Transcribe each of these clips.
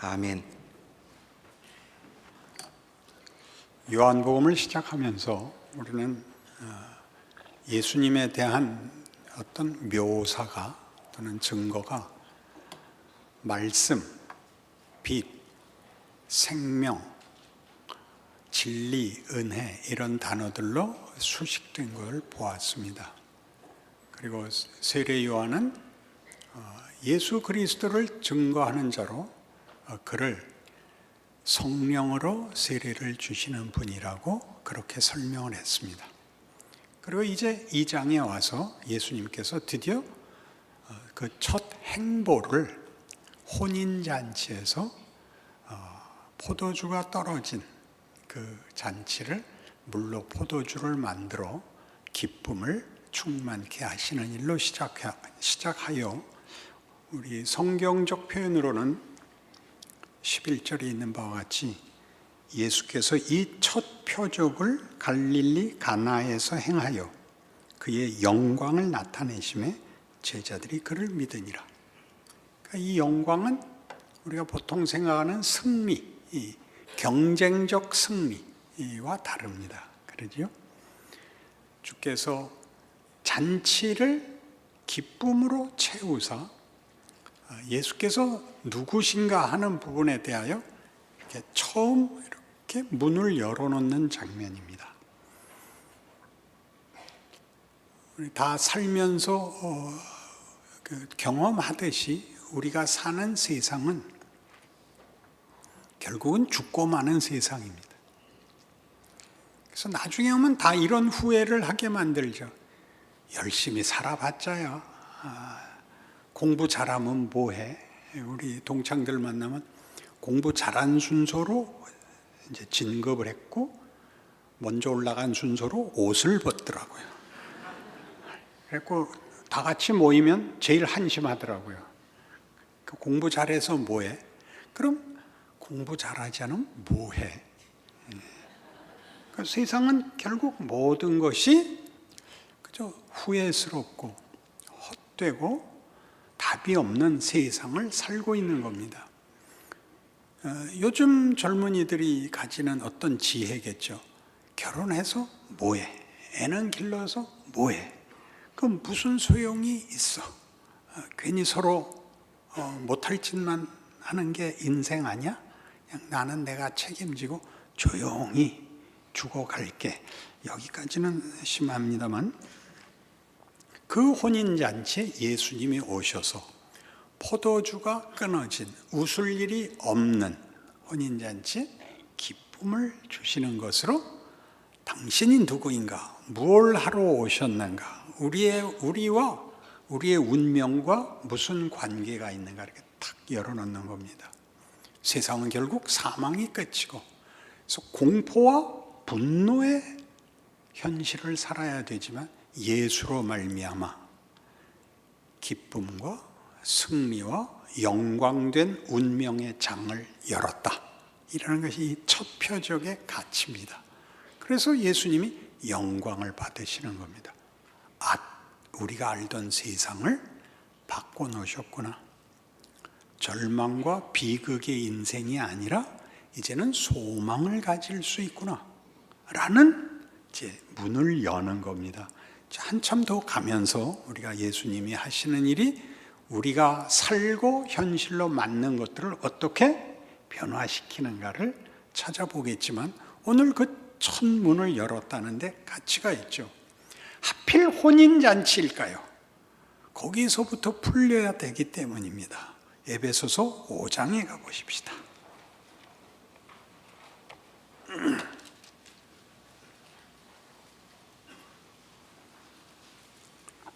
아멘. 요한복음을 시작하면서 우리는 어, 예수님에 대한 어떤 묘사가 또는 증거가 말씀, 빛, 생명, 진리, 은혜 이런 단어들로 수식된 걸 보았습니다. 그리고 세례 요한은 어, 예수 그리스도를 증거하는 자로 어, 그를 성령으로 세례를 주시는 분이라고 그렇게 설명을 했습니다. 그리고 이제 이 장에 와서 예수님께서 드디어 어, 그첫 행보를 혼인 잔치에서 어, 포도주가 떨어진 그 잔치를 물로 포도주를 만들어 기쁨을 충만케 하시는 일로 시작하, 시작하여 우리 성경적 표현으로는 11절에 있는 바와 같이 예수께서 이 첫 표적을 갈릴리 가나에서 행하여 그의 영광을 나타내심에 제자들이 그를 믿으니라. 그러니까 이 영광은 우리가 보통 생각하는 승리, 이 경쟁적 승리와 다릅니다. 그러지요? 주께서 잔치를 기쁨으로 채우사 예수께서 누구신가 하는 부분에 대하여 이렇게 처음 이렇게 문을 열어놓는 장면입니다. 우리 다 살면서 어, 그 경험하듯이 우리가 사는 세상은 결국은 죽고 마는 세상입니다. 그래서 나중에 오면 다 이런 후회를 하게 만들죠. 열심히 살아봤자야. 아, 공부 잘하면 뭐해? 우리 동창들 만나면 공부 잘한 순서로 이제 진급을 했고 먼저 올라간 순서로 옷을 벗더라고요. 그래고 다 같이 모이면 제일 한심하더라고요. 그 공부 잘해서 뭐해? 그럼 공부 잘하지 않으면 뭐해? 그 세상은 결국 모든 것이 그저 후회스럽고 헛되고 답이 없는 세상을 살고 있는 겁니다. 어, 요즘 젊은이들이 가지는 어떤 지혜겠죠. 결혼해서 뭐해? 애는 길러서 뭐해? 그 무슨 소용이 있어? 어, 괜히 서로 어, 못할 짓만 하는 게 인생 아니야? 나는 내가 책임지고 조용히 죽어갈게. 여기까지는 심합니다만 그 혼인잔치에 예수님이 오셔서 포도주가 끊어진 웃을 일이 없는 혼인잔치에 기쁨을 주시는 것으로 당신이 누구인가? 무엇 하러 오셨는가? 우리의, 우리와 우리의 운명과 무슨 관계가 있는가? 이렇게 탁 열어놓는 겁니다. 세상은 결국 사망이 끝이고, 그래서 공포와 분노의 현실을 살아야 되지만 예수로 말미암아 기쁨과 승리와 영광된 운명의 장을 열었다. 이라는 것이 첫 표적의 가치입니다. 그래서 예수님이 영광을 받으시는 겁니다. 아, 우리가 알던 세상을 바꿔 놓으셨구나. 절망과 비극의 인생이 아니라 이제는 소망을 가질 수 있구나. 라는 이제 문을 여는 겁니다. 한참 더 가면서 우리가 예수님이 하시는 일이 우리가 살고 현실로 맞는 것들을 어떻게 변화시키는가를 찾아보겠지만 오늘 그 첫 문을 열었다는데 가치가 있죠. 하필 혼인잔치일까요? 거기서부터 풀려야 되기 때문입니다. 에베소서 5장에 가보십시다.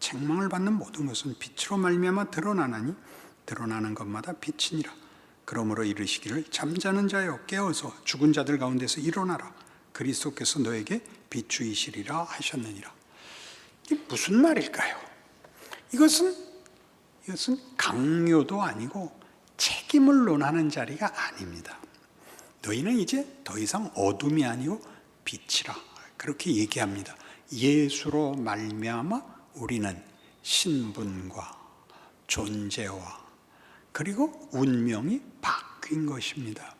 책망을 받는 모든 것은 빛으로 말미암아 드러나나니 드러나는 것마다 빛이니라 그러므로 이르시기를 잠자는 자여 깨어서 죽은 자들 가운데서 일어나라 그리스도께서 너에게 비추이시리라 하셨느니라. 이게 무슨 말일까요? 이것은 이것은 강요도 아니고 책임을 논하는 자리가 아닙니다. 너희는 이제 더 이상 어둠이 아니고 빛이라 그렇게 얘기합니다. 예수로 말미암아 우리는 신분과 존재와 그리고 운명이 바뀐 것입니다.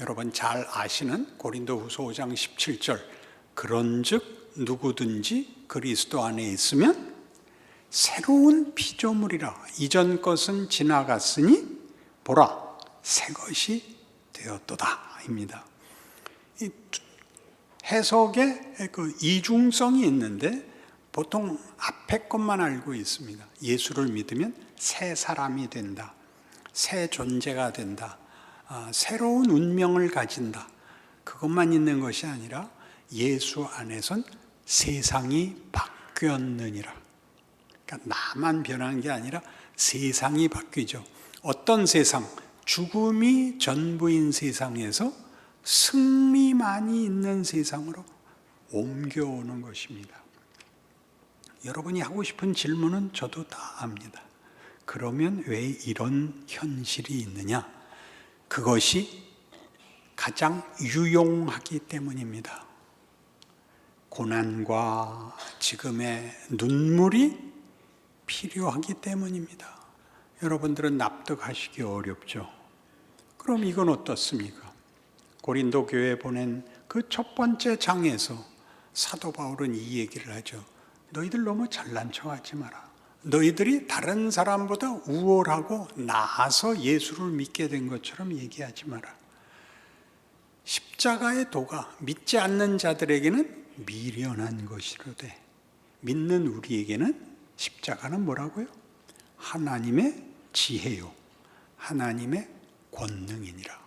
여러분 잘 아시는 고린도후서 5장 17절 그런즉 누구든지 그리스도 안에 있으면 새로운 피조물이라 이전 것은 지나갔으니 보라 새 것이 되었도다입니다. 이 해석에 그 이중성이 있는데 보통 앞에 것만 알고 있습니다. 예수를 믿으면 새 사람이 된다. 새 존재가 된다. 아, 새로운 운명을 가진다. 그것만 있는 것이 아니라 예수 안에선 세상이 바뀌었느니라. 그러니까 나만 변한 게 아니라 세상이 바뀌죠. 어떤 세상? 죽음이 전부인 세상에서 승리만이 있는 세상으로 옮겨오는 것입니다. 여러분이 하고 싶은 질문은 저도 다 압니다. 그러면 왜 이런 현실이 있느냐? 그것이 가장 유용하기 때문입니다. 고난과 지금의 눈물이 필요하기 때문입니다. 여러분들은 납득하시기 어렵죠. 그럼 이건 어떻습니까? 고린도 교회 보낸 그 첫 번째 장에서 사도 바울은 이 얘기를 하죠. 너희들 너무 잘난 척하지 마라. 너희들이 다른 사람보다 우월하고 나아서 예수를 믿게 된 것처럼 얘기하지 마라. 십자가의 도가 믿지 않는 자들에게는 미련한 것이로되 믿는 우리에게는 십자가는 뭐라고요? 하나님의 지혜요. 하나님의 권능이니라.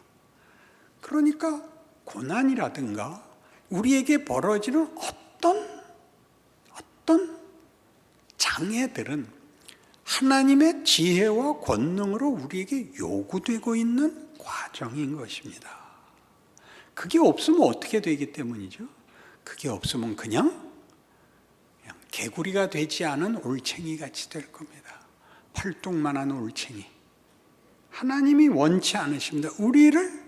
그러니까 고난이라든가 우리에게 벌어지는 어떤 장애들은 하나님의 지혜와 권능으로 우리에게 요구되고 있는 과정인 것입니다. 그게 없으면 어떻게 되기 때문이죠? 그게 없으면 그냥, 그냥 개구리가 되지 않은 올챙이 같이 될 겁니다. 활동만한 올챙이. 하나님이 원치 않으십니다. 우리를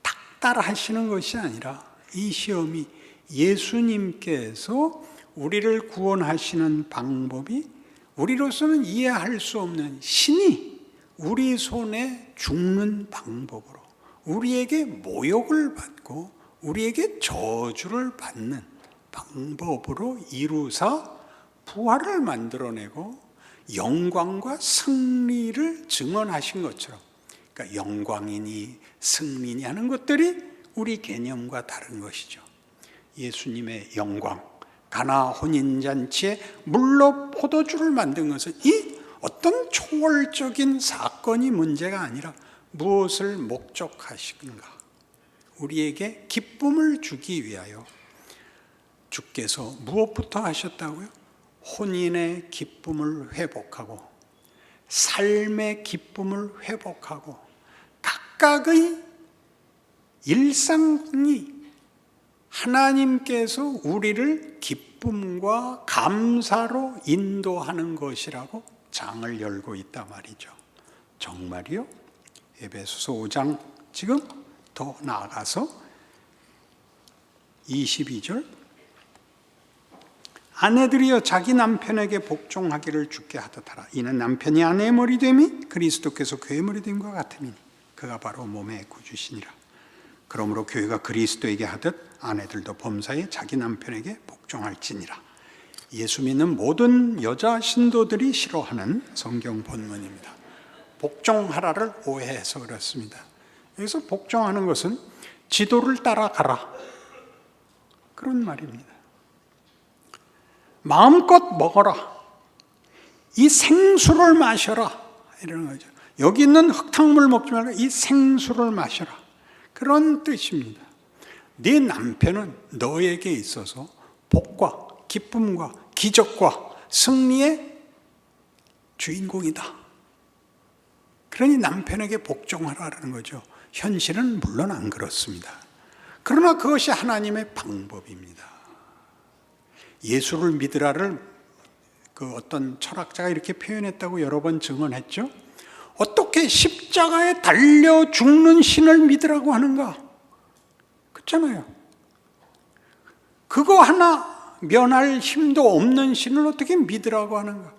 닥달하시는 것이 아니라 이 시험이 예수님께서 우리를 구원하시는 방법이 우리로서는 이해할 수 없는 신이 우리 손에 죽는 방법으로 우리에게 모욕을 받고 우리에게 저주를 받는 방법으로 이루사 부활을 만들어내고 영광과 승리를 증언하신 것처럼 그러니까 영광이니 승리니 하는 것들이 우리 개념과 다른 것이죠. 예수님의 영광, 가나 혼인잔치에 물로 포도주를 만든 것은 이 어떤 초월적인 사건이 문제가 아니라 무엇을 목적하시는가? 우리에게 기쁨을 주기 위하여 주께서 무엇부터 하셨다고요? 혼인의 기쁨을 회복하고 삶의 기쁨을 회복하고 각각의 일상이 하나님께서 우리를 기쁨과 감사로 인도하는 것이라고 장을 열고 있다 말이죠. 정말이요? 에베소서 5장 지금 더 나아가서 22절 아내들이여 자기 남편에게 복종하기를 죽게 하듯하라. 이는 남편이 아내의 머리 됨이 그리스도께서 교회의 머리 됨과 같음이니 그가 바로 몸의 구주시니라. 그러므로 교회가 그리스도에게 하듯 아내들도 범사에 자기 남편에게 복종할지니라. 예수 믿는 모든 여자 신도들이 싫어하는 성경 본문입니다. 복종하라를 오해해서 그렇습니다. 여기서 복종하는 것은 지도를 따라가라. 그런 말입니다. 마음껏 먹어라. 이 생수를 마셔라. 이러는 거죠. 여기 있는 흙탕물 먹지 말고 이 생수를 마셔라. 그런 뜻입니다. 네 남편은 너에게 있어서 복과 기쁨과 기적과 승리의 주인공이다. 그러니 남편에게 복종하라는 거죠. 현실은 물론 안 그렇습니다. 그러나 그것이 하나님의 방법입니다. 예수를 믿으라를 그 어떤 철학자가 이렇게 표현했다고 여러 번 증언했죠. 어떻게 십자가에 달려 죽는 신을 믿으라고 하는가? 그렇잖아요. 그거 하나 면할 힘도 없는 신을 어떻게 믿으라고 하는가?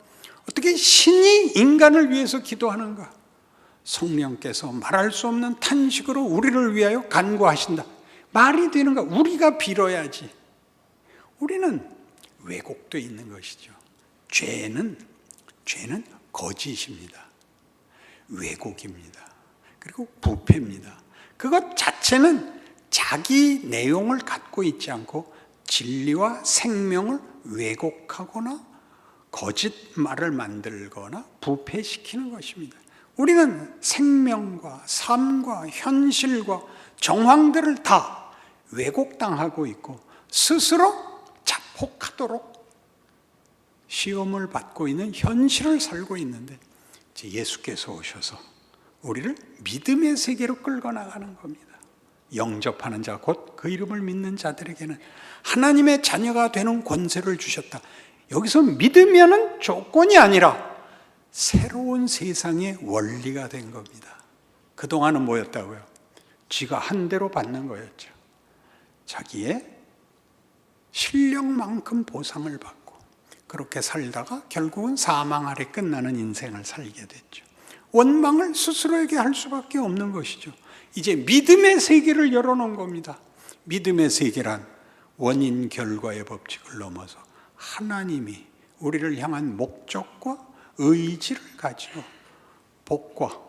어떻게 신이 인간을 위해서 기도하는가? 성령께서 말할 수 없는 탄식으로 우리를 위하여 간구하신다. 말이 되는가? 우리가 빌어야지. 우리는 왜곡돼 있는 것이죠. 죄는 죄는 거짓입니다. 왜곡입니다. 그리고 부패입니다. 그것 자체는 자기 내용을 갖고 있지 않고 진리와 생명을 왜곡하거나 거짓말을 만들거나 부패시키는 것입니다. 우리는 생명과 삶과 현실과 정황들을 다 왜곡당하고 있고 스스로 자폭하도록 시험을 받고 있는 현실을 살고 있는데 예수께서 오셔서 우리를 믿음의 세계로 끌고 나가는 겁니다. 영접하는 자, 곧 그 이름을 믿는 자들에게는 하나님의 자녀가 되는 권세를 주셨다. 여기서 믿으면은 조건이 아니라 새로운 세상의 원리가 된 겁니다. 그동안은 뭐였다고요? 지가 한 대로 받는 거였죠. 자기의 실력만큼 보상을 받고 그렇게 살다가 결국은 사망 아래 끝나는 인생을 살게 됐죠. 원망을 스스로에게 할 수밖에 없는 것이죠. 이제 믿음의 세계를 열어놓은 겁니다. 믿음의 세계란 원인 결과의 법칙을 넘어서 하나님이 우리를 향한 목적과 의지를 가지고 복과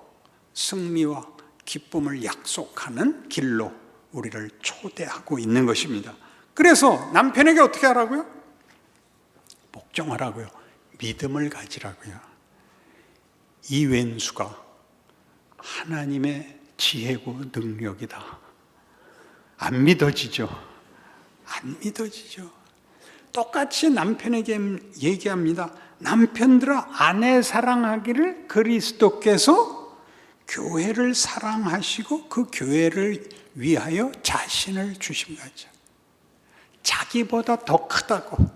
승리와 기쁨을 약속하는 길로 우리를 초대하고 있는 것입니다. 그래서 남편에게 어떻게 하라고요? 복종하라고요. 믿음을 가지라고요. 이 왼수가 하나님의 지혜고 능력이다. 안 믿어지죠. 안 믿어지죠. 똑같이 남편에게 얘기합니다. 남편들아 아내 사랑하기를 그리스도께서 교회를 사랑하시고 그 교회를 위하여 자신을 주신 거죠. 자기보다 더 크다고.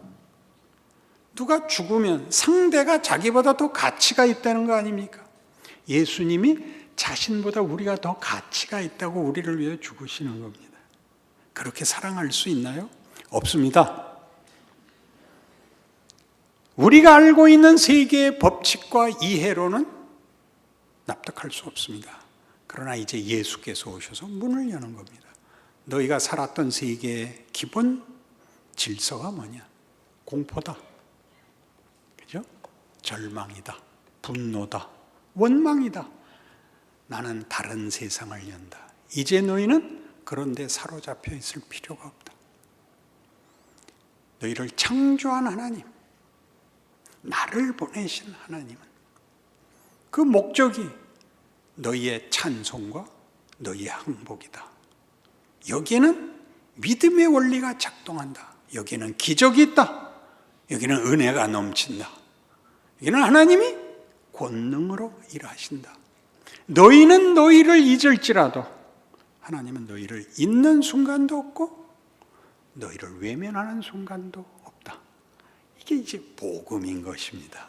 누가 죽으면 상대가 자기보다 더 가치가 있다는 거 아닙니까? 예수님이 자신보다 우리가 더 가치가 있다고 우리를 위해 죽으시는 겁니다. 그렇게 사랑할 수 있나요? 없습니다. 우리가 알고 있는 세계의 법칙과 이해로는 납득할 수 없습니다. 그러나 이제 예수께서 오셔서 문을 여는 겁니다. 너희가 살았던 세계의 기본 질서가 뭐냐? 공포다. 절망이다. 분노다. 원망이다. 나는 다른 세상을 연다. 이제 너희는 그런데 사로잡혀 있을 필요가 없다. 너희를 창조한 하나님, 나를 보내신 하나님은 그 목적이 너희의 찬송과 너희의 항복이다. 여기에는 믿음의 원리가 작동한다. 여기는 기적이 있다. 여기는 은혜가 넘친다. 여기는 하나님이 권능으로 일하신다. 너희는 너희를 잊을지라도 하나님은 너희를 잊는 순간도 없고 너희를 외면하는 순간도 없다. 이게 이제 복음인 것입니다.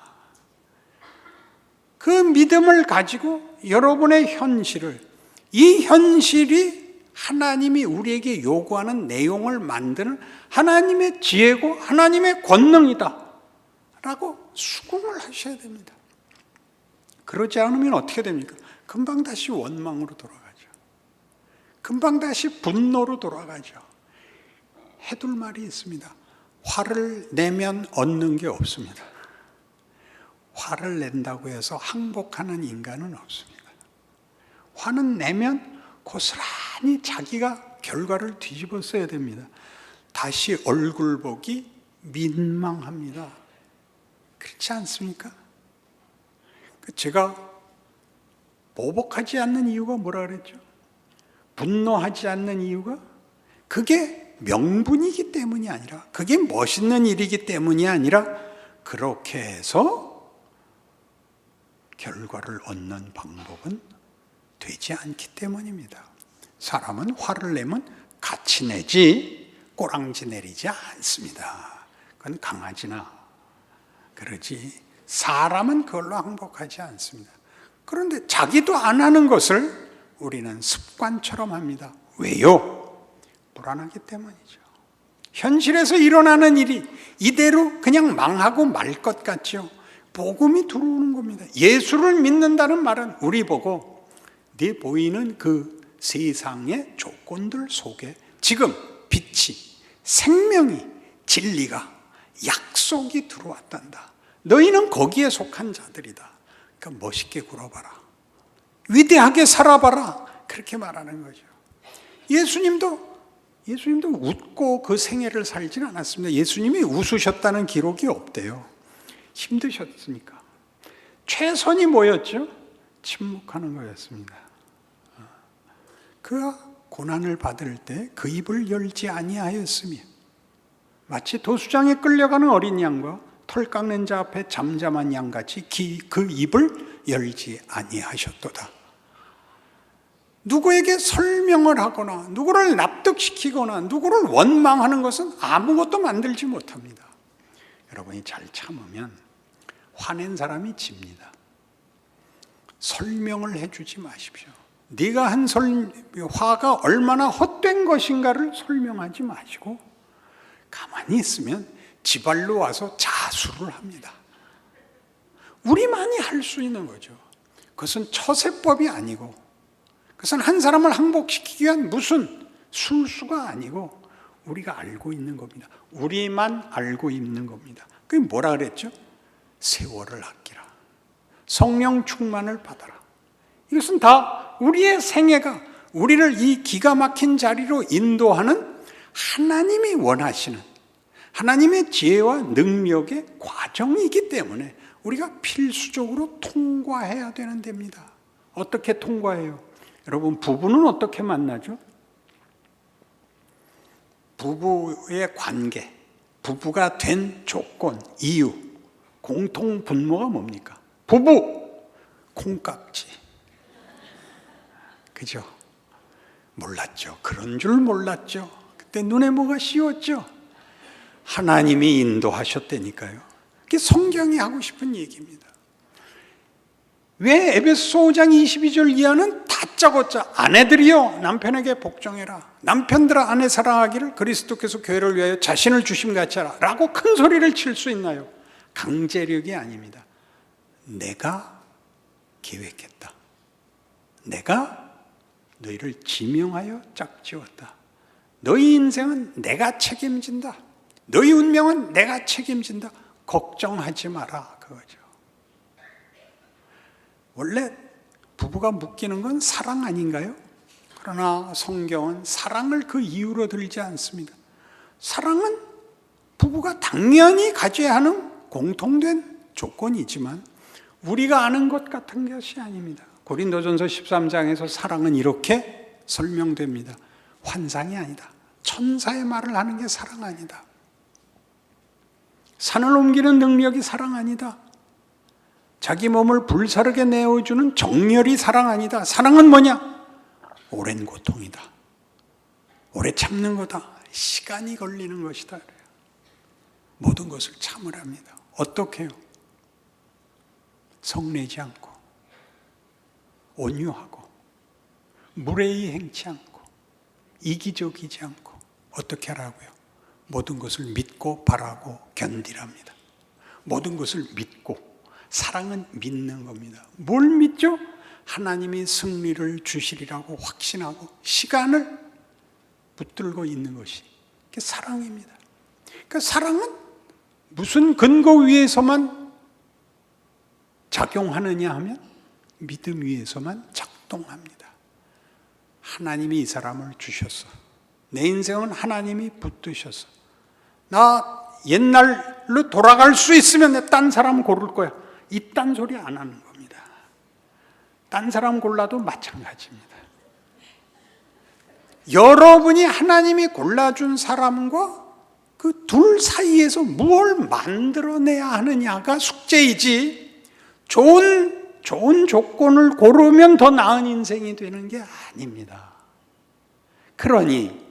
그 믿음을 가지고 여러분의 현실을 이 현실이 하나님이 우리에게 요구하는 내용을 만드는 하나님의 지혜고 하나님의 권능이다. 라고 수긍을 하셔야 됩니다. 그러지 않으면 어떻게 됩니까? 금방 다시 원망으로 돌아가죠. 금방 다시 분노로 돌아가죠. 해둘 말이 있습니다. 화를 내면 얻는 게 없습니다. 화를 낸다고 해서 항복하는 인간은 없습니다. 화는 내면 고스란히 자기가 결과를 뒤집어 써야 됩니다. 다시 얼굴 보기 민망합니다. 그렇지 않습니까? 제가 보복하지 않는 이유가 뭐라 그랬죠? 분노하지 않는 이유가 그게 명분이기 때문이 아니라 그게 멋있는 일이기 때문이 아니라 그렇게 해서 결과를 얻는 방법은 되지 않기 때문입니다. 사람은 화를 내면 같이 내지 꼬랑지 내리지 않습니다. 그건 강아지나 그러지 사람은 그걸로 항복하지 않습니다. 그런데 자기도 안 하는 것을 우리는 습관처럼 합니다. 왜요? 불안하기 때문이죠. 현실에서 일어나는 일이 이대로 그냥 망하고 말 것 같죠. 복음이 들어오는 겁니다. 예수를 믿는다는 말은 우리 보고 네 보이는 그 세상의 조건들 속에 지금 빛이 생명이 진리가 약속이 들어왔단다. 너희는 거기에 속한 자들이다. 그러니까 멋있게 굴어봐라. 위대하게 살아봐라. 그렇게 말하는 거죠. 예수님도 예수님도 웃고 그 생애를 살지는 않았습니다. 예수님이 웃으셨다는 기록이 없대요. 힘드셨으니까. 최선이 뭐였죠? 침묵하는 거였습니다. 그가 고난을 받을 때 그 입을 열지 아니하였으며 마치 도수장에 끌려가는 어린 양과 털 깎는 자 앞에 잠잠한 양같이 그 입을 열지 아니하셨도다. 누구에게 설명을 하거나 누구를 납득시키거나 누구를 원망하는 것은 아무것도 만들지 못합니다. 여러분이 잘 참으면 화낸 사람이 집니다. 설명을 해주지 마십시오. 네가 한 설, 화가 얼마나 헛된 것인가를 설명하지 마시고 가만히 있으면 지발로 와서 자수를 합니다. 우리만이 할 수 있는 거죠. 그것은 처세법이 아니고 그것은 한 사람을 항복시키기 위한 무슨 술수가 아니고 우리가 알고 있는 겁니다. 우리만 알고 있는 겁니다. 그게 뭐라 그랬죠? 세월을 아끼라. 성령 충만을 받아라. 이것은 다 우리의 생애가 우리를 이 기가 막힌 자리로 인도하는 하나님이 원하시는 하나님의 지혜와 능력의 과정이기 때문에 우리가 필수적으로 통과해야 되는 데입니다. 어떻게 통과해요? 여러분, 부부는 어떻게 만나죠? 부부의 관계, 부부가 된 조건, 이유, 공통 분모가 뭡니까? 부부, 콩깍지. 그죠? 몰랐죠. 그런 줄 몰랐죠. 그때 눈에 뭐가 씌웠죠? 하나님이 인도하셨다니까요. 그게 성경이 하고 싶은 얘기입니다. 왜 에베소 5장 22절 이하는 다짜고짜 아내들이여 남편에게 복종해라. 남편들아 아내 사랑하기를 그리스도께서 교회를 위하여 자신을 주심 같이 하라. 라고 큰 소리를 칠 수 있나요? 강제력이 아닙니다. 내가 계획했다. 내가 너희를 지명하여 짝지었다. 너희 인생은 내가 책임진다. 너희 운명은 내가 책임진다. 걱정하지 마라. 그거죠. 원래 부부가 묶이는 건 사랑 아닌가요? 그러나 성경은 사랑을 그 이유로 들지 않습니다. 사랑은 부부가 당연히 가져야 하는 공통된 조건이지만 우리가 아는 것 같은 것이 아닙니다. 고린도전서 13장에서 사랑은 이렇게 설명됩니다. 환상이 아니다. 천사의 말을 하는 게 사랑 아니다. 산을 옮기는 능력이 사랑 아니다. 자기 몸을 불사르게 내어주는 정열이 사랑 아니다. 사랑은 뭐냐? 오랜 고통이다. 오래 참는 거다. 시간이 걸리는 것이다. 모든 것을 참으랍니다. 어떻게 요? 성내지 않고, 온유하고, 무례히 행치 않고, 이기적이지 않고, 어떻게 하라고요? 모든 것을 믿고 바라고 견디랍니다. 모든 것을 믿고, 사랑은 믿는 겁니다. 뭘 믿죠? 하나님이 승리를 주시리라고 확신하고 시간을 붙들고 있는 것이 그게 사랑입니다. 그러니까 사랑은 무슨 근거 위에서만 작용하느냐 하면 믿음 위에서만 작동합니다. 하나님이 이 사람을 주셨어. 내 인생은 하나님이 붙드셨어. 나 옛날로 돌아갈 수 있으면 내 딴 사람 고를 거야. 이딴 소리 안 하는 겁니다. 딴 사람 골라도 마찬가지입니다. 여러분이 하나님이 골라준 사람과 그 둘 사이에서 무엇 만들어내야 하느냐가 숙제이지 좋은 좋은 조건을 고르면 더 나은 인생이 되는 게 아닙니다. 그러니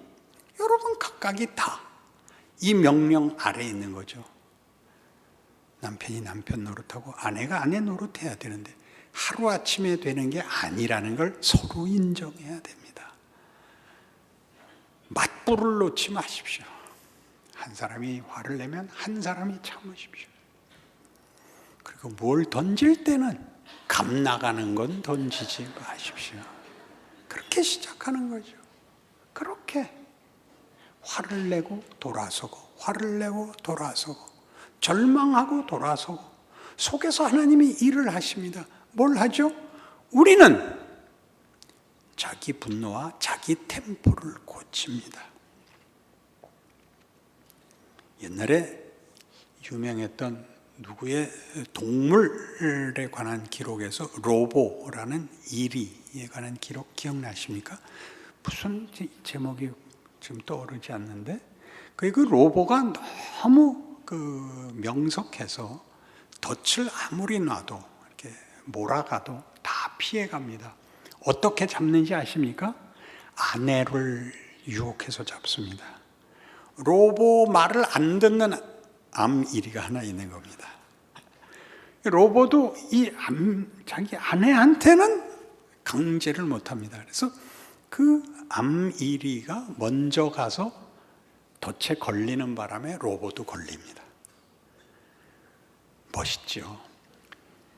여러분 각각이 다 이 명령 아래에 있는 거죠. 남편이 남편 노릇하고 아내가 아내 노릇해야 되는데 하루아침에 되는 게 아니라는 걸 서로 인정해야 됩니다. 맞불을 놓지 마십시오. 한 사람이 화를 내면 한 사람이 참으십시오. 그리고 뭘 던질 때는 감 나가는 건 던지지 마십시오. 그렇게 시작하는 거죠. 그렇게 화를 내고 돌아서고 화를 내고 돌아서고 절망하고 돌아서고 속에서 하나님이 일을 하십니다. 뭘 하죠? 우리는 자기 분노와 자기 템포를 고칩니다. 옛날에 유명했던 누구의 동물에 관한 기록에서 로보라는 이 리에 관한 기록 기억나십니까? 무슨 제목이 지금 떠오르지 않는데 그 로보가 너무 그 명석해서 덫을 아무리 놔도 이렇게 몰아가도 다 피해갑니다. 어떻게 잡는지 아십니까? 아내를 유혹해서 잡습니다. 로보 말을 안 듣는 암이리가 하나 있는 겁니다. 로보도 이 암, 자기 아내한테는 강제를 못 합니다. 그래서 그 암이리가 먼저 가서 덫에 걸리는 바람에 로보도 걸립니다. 멋있죠.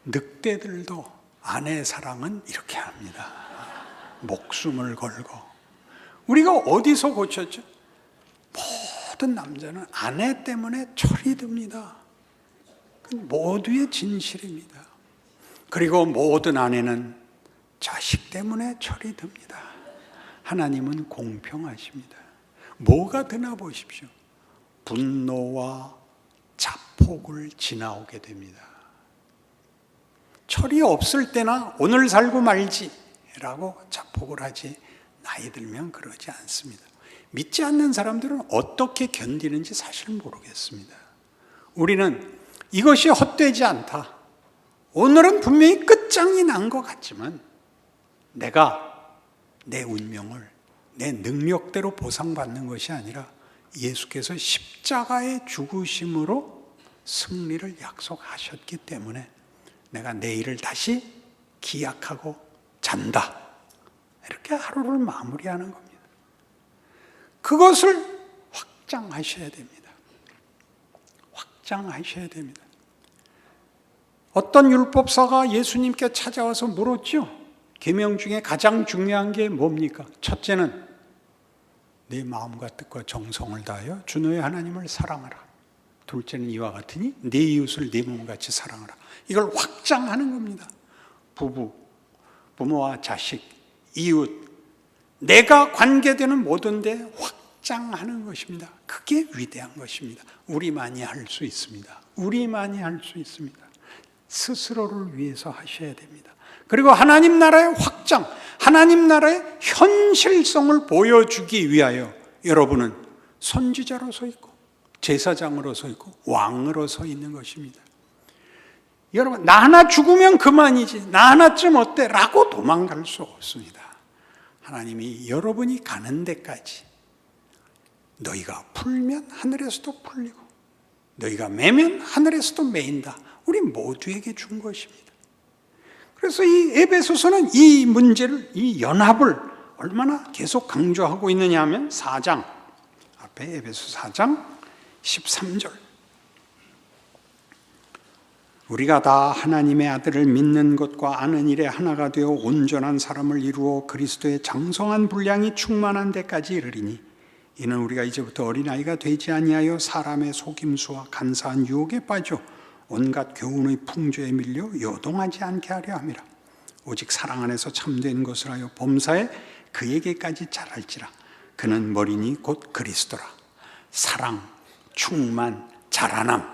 늑대들도 아내 사랑은 이렇게 합니다. 목숨을 걸고. 우리가 어디서 고쳤죠? 모든 남자는 아내 때문에 철이 듭니다. 그 모두의 진실입니다. 그리고 모든 아내는 자식 때문에 철이 듭니다. 하나님은 공평하십니다. 뭐가 드나 보십시오. 분노와 자폭을 지나오게 됩니다. 철이 없을 때나 오늘 살고 말지라고 자폭을 하지 나이 들면 그러지 않습니다. 믿지 않는 사람들은 어떻게 견디는지 사실 모르겠습니다. 우리는 이것이 헛되지 않다. 오늘은 분명히 끝장이 난 것 같지만 내가 내 운명을 내 능력대로 보상받는 것이 아니라 예수께서 십자가의 죽으심으로 승리를 약속하셨기 때문에 내가 내일을 다시 기약하고 잔다. 이렇게 하루를 마무리하는 겁니다. 그것을 확장하셔야 됩니다. 확장하셔야 됩니다. 어떤 율법사가 예수님께 찾아와서 물었죠. 계명 중에 가장 중요한 게 뭡니까? 첫째는 내 마음과 뜻과 정성을 다하여 주 너의 하나님을 사랑하라. 둘째는 이와 같으니 내 이웃을 내 몸같이 사랑하라. 이걸 확장하는 겁니다. 부부, 부모와 자식, 이웃, 내가 관계되는 모든 데 확장하는 것입니다. 그게 위대한 것입니다. 우리만이 할 수 있습니다. 우리만이 할 수 있습니다. 스스로를 위해서 하셔야 됩니다. 그리고 하나님 나라의 확장, 하나님 나라의 현실성을 보여주기 위하여 여러분은 선지자로 서 있고 제사장으로 서 있고 왕으로 서 있는 것입니다. 여러분, 나 하나 죽으면 그만이지. 나 하나쯤 어때? 라고 도망갈 수 없습니다. 하나님이 여러분이 가는 데까지 너희가 풀면 하늘에서도 풀리고 너희가 매면 하늘에서도 매인다. 우리 모두에게 준 것입니다. 그래서 이 에베소서는 이 문제를, 이 연합을 얼마나 계속 강조하고 있느냐 하면 4장, 앞에 에베소 4장 13절. 우리가 다 하나님의 아들을 믿는 것과 아는 일에 하나가 되어 온전한 사람을 이루어 그리스도의 장성한 분량이 충만한 데까지 이르리니 이는 우리가 이제부터 어린아이가 되지 아니하여 사람의 속임수와 간사한 유혹에 빠져 온갖 교훈의 풍조에 밀려 요동하지 않게 하려 함이라. 오직 사랑 안에서 참된 것을 하여 범사에 그에게까지 자랄지라. 그는 머리니 곧 그리스도라. 사랑, 충만, 자라남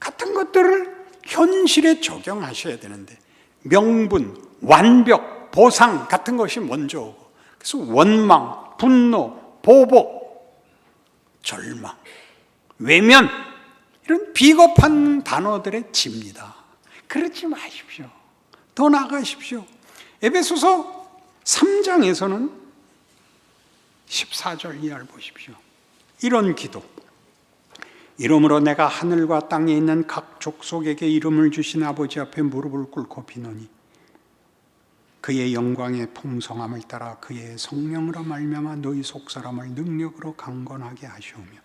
같은 것들을 현실에 적용하셔야 되는데 명분, 완벽, 보상 같은 것이 먼저 오고 그래서 원망, 분노, 보복, 절망, 외면 이런 비겁한 단어들에 집니다. 그러지 마십시오. 더 나아가십시오. 에베소서 3장에서는 14절 이하를 보십시오. 이런 기도. 이름으로 내가 하늘과 땅에 있는 각 족속에게 이름을 주신 아버지 앞에 무릎을 꿇고 비노니 그의 영광의 풍성함을 따라 그의 성령으로 말미암아 너희 속 사람을 능력으로 강건하게 하시오며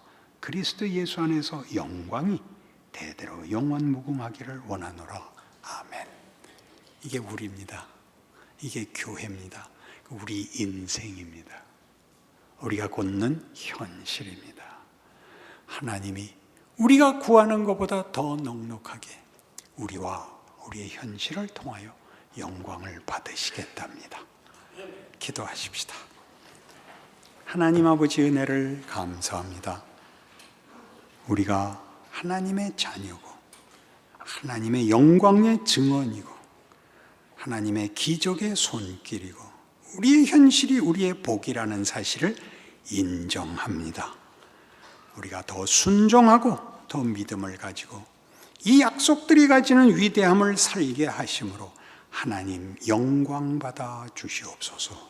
그리스도 예수 안에서 영광이 대대로 영원 무궁하기를 원하노라. 아멘. 이게 우리입니다. 이게 교회입니다. 우리 인생입니다. 우리가 걷는 현실입니다. 하나님이 우리가 구하는 것보다 더 넉넉하게 우리와 우리의 현실을 통하여 영광을 받으시겠답니다. 기도하십시다. 하나님 아버지 은혜를 감사합니다. 우리가 하나님의 자녀고 하나님의 영광의 증언이고 하나님의 기적의 손길이고 우리의 현실이 우리의 복이라는 사실을 인정합니다. 우리가 더 순종하고 더 믿음을 가지고 이 약속들이 가지는 위대함을 살게 하심으로 하나님 영광 받아 주시옵소서.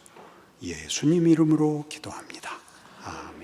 예수님 이름으로 기도합니다. 아멘.